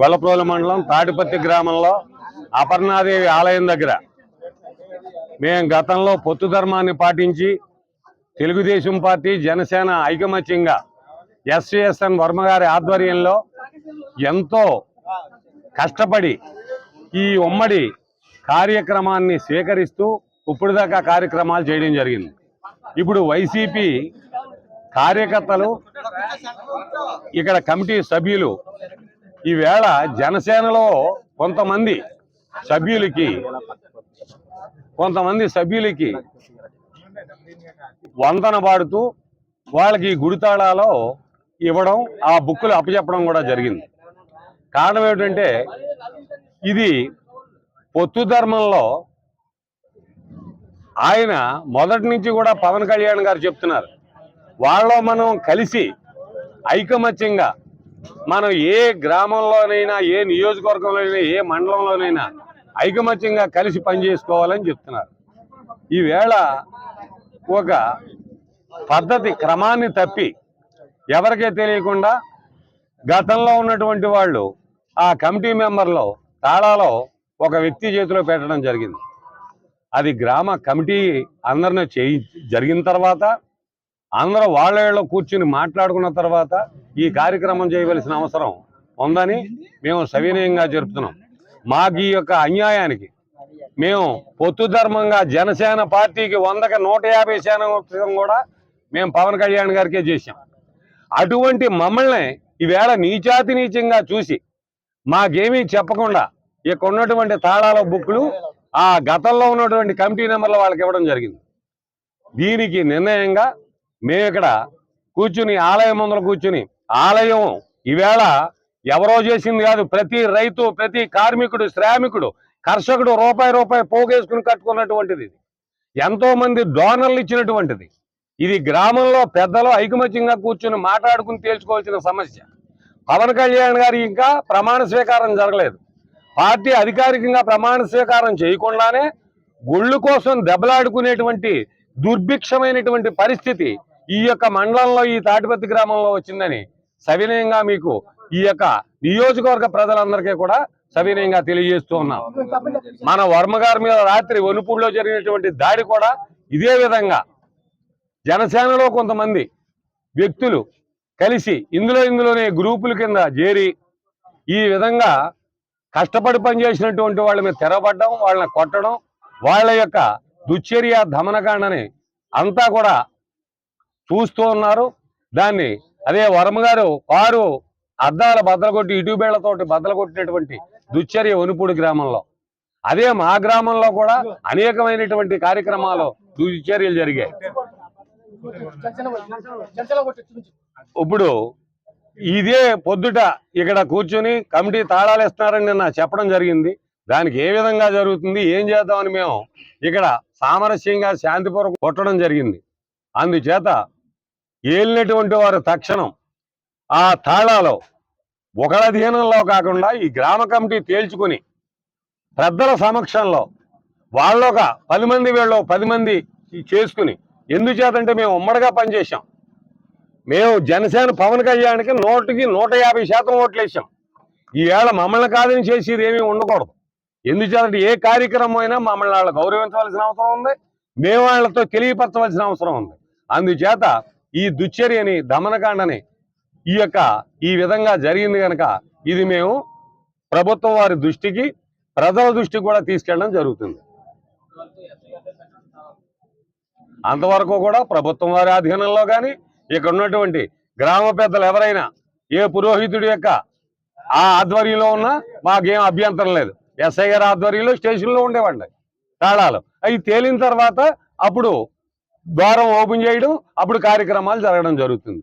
గొల్లప్రోలు మండలం తాటిపత్తి గ్రామంలో అపర్ణాదేవి ఆలయం దగ్గర మేము గతంలో పొత్తు ధర్మాన్ని పాటించి తెలుగుదేశం పార్టీ జనసేన ఐకమత్యంగా ఎస్ఎస్ఎన్ వర్మ గారి ఆధ్వర్యంలో ఎంతో కష్టపడి ఈ ఉమ్మడి కార్యక్రమాన్ని స్వీకరిస్తూ ఇప్పటిదాకా కార్యక్రమాలు చేయడం జరిగింది. ఇప్పుడు వైసీపీ కార్యకర్తలు ఇక్కడ కమిటీ సభ్యులు ఈవేళ జనసేనలో కొంతమంది సభ్యులకి కొంతమంది సభ్యులకి వందన పాడుతూ వాళ్ళకి గుడితాళాలో ఇవ్వడం ఆ బుక్కులు అప్పచెప్పడం కూడా జరిగింది. కారణం ఏమిటంటే ఇది పొత్తు ధర్మంలో ఆయన మొదటి నుంచి కూడా పవన్ కళ్యాణ్ గారు చెప్తున్నారు. వాళ్ళలో మనం కలిసి ఐకమత్యంగా మనం ఏ గ్రామంలోనైనా ఏ నియోజకవర్గంలోనైనా ఏ మండలంలోనైనా ఐకమత్యంగా కలిసి పనిచేసుకోవాలని చెప్తున్నారు. ఈవేళ ఒక పద్ధతి క్రమాన్ని తప్పి ఎవరికే తెలియకుండా గతంలో ఉన్నటువంటి వాళ్ళు ఆ కమిటీ మెంబర్లో తాళాలో ఒక వ్యక్తి చేతిలో పెట్టడం జరిగింది. అది గ్రామ కమిటీ అందరిని చేయి జరిగిన తర్వాత అందరూ వాళ్ళ కూర్చుని మాట్లాడుకున్న తర్వాత ఈ కార్యక్రమం చేయవలసిన అవసరం ఉందని మేము సవినయంగా జరుపుతున్నాం. మాకు ఈ యొక్క అన్యాయానికి మేము పొత్తు ధర్మంగా జనసేన పార్టీకి వందకి నూట యాభై శాతం కూడా మేము పవన్ కళ్యాణ్ గారికే చేశాం. అటువంటి మమ్మల్ని ఈవేళ నీచాతి నీచంగా చూసి మాకేమీ చెప్పకుండా ఇక్కడ ఉన్నటువంటి తాళాల బుక్లు ఆ గతంలో ఉన్నటువంటి కమిటీ నెంబర్లు వాళ్ళకి ఇవ్వడం జరిగింది. దీనికి నిర్ణయంగా మేము ఇక్కడ కూర్చుని ఆలయం ముందర కూర్చుని ఆలయం ఈవేళ ఎవరో చేసింది కాదు ప్రతి రైతు ప్రతి కార్మికుడు శ్రామికుడు కర్షకుడు రూపాయి రూపాయి పోగేసుకుని కట్టుకున్నటువంటిది ఇది. ఎంతో మంది డోనర్లు ఇచ్చినటువంటిది. ఇది గ్రామంలో పెద్దలు ఐకమత్యంగా కూర్చుని మాట్లాడుకుని తేల్చుకోవాల్సిన సమస్య. పవన్ కళ్యాణ్ గారి ఇంకా ప్రమాణ స్వీకారం జరగలేదు. పార్టీ అధికారికంగా ప్రమాణ స్వీకారం చేయకుండానే గుళ్ళు కోసం దెబ్బలాడుకునేటువంటి దుర్భిక్షమైనటువంటి పరిస్థితి ఈ యొక్క మండలంలో ఈ తాటిపత్తి గ్రామంలో వచ్చిందని సవినయంగా మీకు ఈ యొక్క నియోజకవర్గ ప్రజలందరికీ కూడా సవినయంగా తెలియజేస్తూ ఉన్నాం. మన వర్మ గారి మీద రాత్రి వనుపూడిలో జరిగినటువంటి దాడి కూడా ఇదే విధంగా జనసేనలో కొంతమంది వ్యక్తులు కలిసి ఇందులో ఇందులోనే గ్రూపుల కింద చేరి ఈ విధంగా కష్టపడి పనిచేసినటువంటి వాళ్ళ మీద తెరబడ్డం వాళ్ళని కొట్టడం వాళ్ళ యొక్క దుశ్చర్య దమనకాండని అంతా కూడా చూస్తూ ఉన్నారు. దాన్ని అదే వర్మ గారు కారు అద్దాల బద్దలగొట్టి ఇటుబేళ్ళతోటి బద్దలగొట్టినటువంటి దుశ్చర్య వనుపూడి గ్రామంలో. అదే మా గ్రామంలో కూడా అనేకమైనటువంటి కార్యక్రమాలు దుశ్చర్యలు జరిగాయి. ఇప్పుడు ఇదే పొద్దుట ఇక్కడ కూర్చుని కమిటీ తాళాలు ఇస్తున్నారని నిన్న చెప్పడం జరిగింది. దానికి ఏ విధంగా జరుగుతుంది ఏం చేద్దామని మేము ఇక్కడ సామరస్యంగా శాంతిపూర్వకం కొట్టడం జరిగింది. అందుచేత ఏలినటువంటి వారు తక్షణం ఆ తాళాలో ఒకళ్ళ కాకుండా ఈ గ్రామ కమిటీ తేల్చుకుని పెద్దల సమక్షంలో వాళ్ళు ఒక పది మంది వీళ్ళు పది మంది చేసుకుని ఎందుచేతంటే మేము ఉమ్మడిగా పనిచేసాం మేము జనసేన పవన్ కళ్యాణ్కి నూటికి నూట యాభై శాతం ఓట్లేసాం ఈవేళ మమ్మల్ని కాదని చేసేది ఏమీ ఉండకూడదు. ఎందుచేతంటే ఏ కార్యక్రమం అయినా మమ్మల్ని వాళ్ళు గౌరవించవలసిన అవసరం ఉంది. మేము వాళ్ళతో తెలియపరచవలసిన అవసరం ఉంది. అందుచేత ఈ దుశ్చర్యని దమనకాండని ఈ యొక్క ఈ విధంగా జరిగింది కనుక ఇది మేము ప్రభుత్వం వారి దృష్టికి ప్రజల దృష్టికి కూడా తీసుకెళ్ళడం జరుగుతుంది. అంతవరకు కూడా ప్రభుత్వం వారి ఆధీనంలో కానీ ఇక్కడ ఉన్నటువంటి గ్రామ పెద్దలు ఎవరైనా ఏ పురోహితుడి యొక్క ఆ ఆధ్వర్యంలో ఉన్నా మాకేం అభ్యంతరం లేదు. ఎస్ఐ గారి ఆధ్వర్యంలో స్టేషన్లో ఉండేవాడి తాళాలు. అవి తేలిన తర్వాత అప్పుడు ద్వారం ఓపెన్ చేయడం అప్పుడు కార్యక్రమాలు జరగడం జరుగుతుంది.